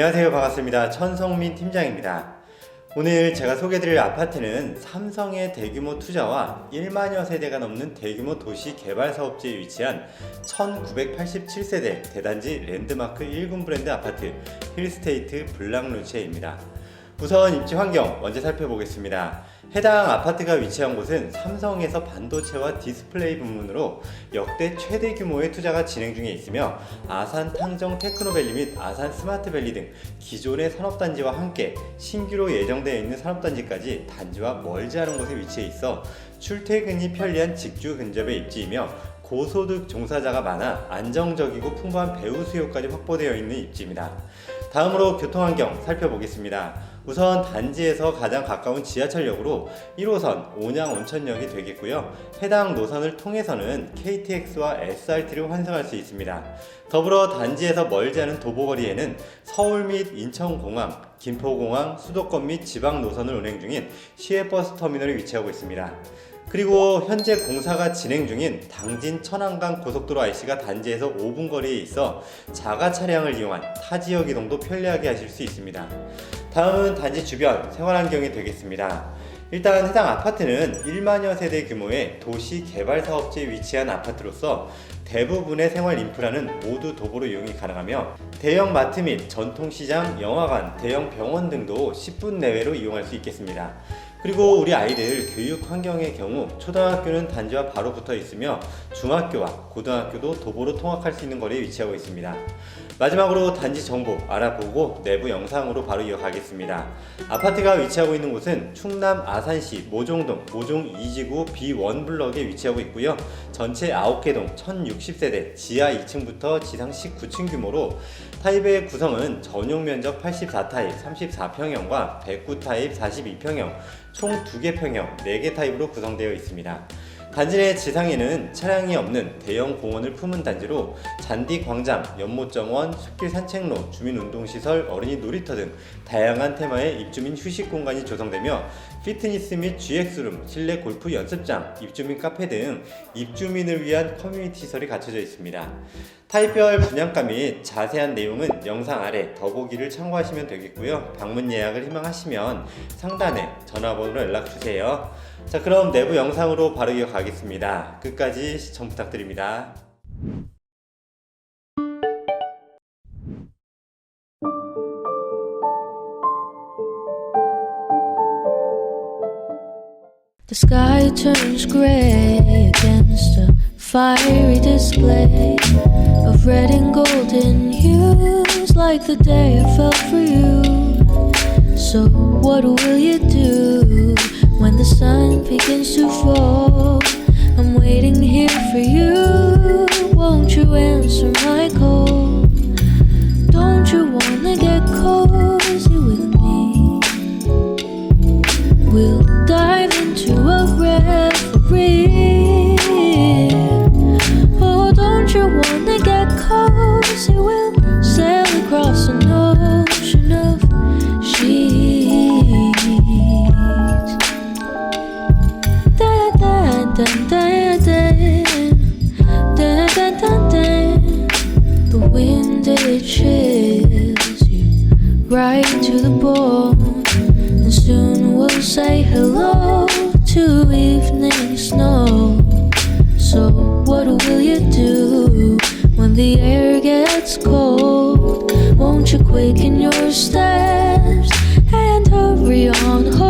안녕하세요. 반갑습니다. 천성민 팀장입니다. 오늘 제가 소개드릴 아파트는 삼성의 대규모 투자와 1만여 세대가 넘는 대규모 도시 개발 사업지에 위치한 1987세대 대단지 랜드마크 1군 브랜드 아파트 힐스테이트 블랑루체입니다. 우선 입지 환경 먼저 살펴보겠습니다. 해당 아파트가 위치한 곳은 삼성에서 반도체와 디스플레이 부문으로 역대 최대 규모의 투자가 진행 중에 있으며 아산 탕정 테크노밸리 및 아산 스마트밸리 등 기존의 산업단지와 함께 신규로 예정되어 있는 산업단지까지 단지와 멀지 않은 곳에 위치해 있어 출퇴근이 편리한 직주 근접의 입지이며 고소득 종사자가 많아 안정적이고 풍부한 배우 수요까지 확보되어 있는 입지입니다. 다음으로 교통환경 살펴보겠습니다. 우선 단지에서 가장 가까운 지하철역으로 1호선 온양 온천역이 되겠고요. 해당 노선을 통해서는 KTX와 SRT를 환승할 수 있습니다. 더불어 단지에서 멀지 않은 도보거리에는 서울 및 인천공항, 김포공항, 수도권 및 지방 노선을 운행 중인 시외버스 터미널이 위치하고 있습니다. 그리고 현재 공사가 진행 중인 당진 천안강 고속도로 IC가 단지에서 5분 거리에 있어 자가 차량을 이용한 타 지역 이동도 편리하게 하실 수 있습니다. 다음은 단지 주변 생활 환경이 되겠습니다. 일단 해당 아파트는 1만여 세대 규모의 도시 개발 사업지에 위치한 아파트로서 대부분의 생활 인프라는 모두 도보로 이용이 가능하며 대형 마트 및 전통시장, 영화관, 대형 병원 등도 10분 내외로 이용할 수 있겠습니다. 그리고 우리 아이들 교육 환경의 경우 초등학교는 단지와 바로 붙어 있으며 중학교와 고등학교도 도보로 통학할 수 있는 거리에 위치하고 있습니다. 마지막으로 단지 정보 알아보고 내부 영상으로 바로 이어가겠습니다. 아파트가 위치하고 있는 곳은 충남 아산시 모종동 모종 2지구 B1 블럭에 위치하고 있고요. 전체 9개 동 1060세대 지하 2층부터 지상 19층 규모로 타입의 구성은 전용 면적 84타입 34평형과 109타입 42평형 총 2개 평형 4개 타입으로 구성되어 있습니다. 내 지상에는 차량이 없는 대형 공원을 품은 단지로 잔디 광장, 연못 정원, 숲길 산책로, 주민 운동시설, 어린이 놀이터 등 다양한 테마의 입주민 휴식 공간이 조성되며 피트니스 및 GX룸, 실내 골프 연습장, 입주민 카페 등 입주민을 위한 커뮤니티 시설이 갖춰져 있습니다. 타입별 분양가 및 자세한 내용은 영상 아래 더보기를 참고하시면 되겠고요. 방문 예약을 희망하시면 상단에 전화번호로 연락 주세요. 자, 그럼 내부 영상으로 바로 이어가겠습니다. 끝까지 시청 부탁드립니다. The sky turns gray against a fiery display of red and golden hues, like the day I fell for you. So, what will you do when the sun begins to fall? I'm waiting here for you. Won't you answer my call? Don't you wanna get cozy with me? We'll bone. And soon we'll say hello to evening snow. So, what will you do when the air gets cold? Won't you quicken your steps and hurry on home?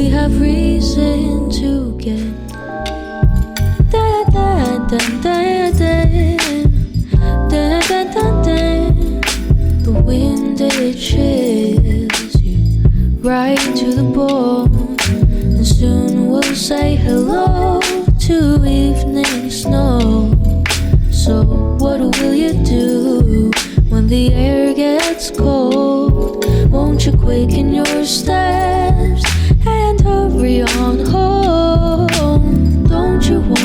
We have reason to get da da da da da da da da da. The wind it chills you right to the bone, and soon we'll say hello to evening snow. So, what will you do when the air gets cold? Won't you quicken your steps carry on home. Don't you want?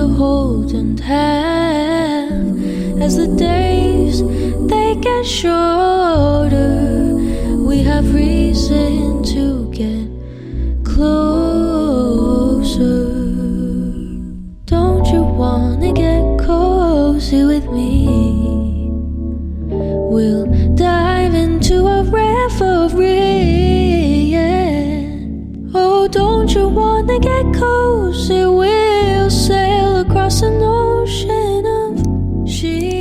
To hold and have, as the days they get shorter, we have reason to get closer. Don't you wanna get cozy with me? just an ocean of sheep.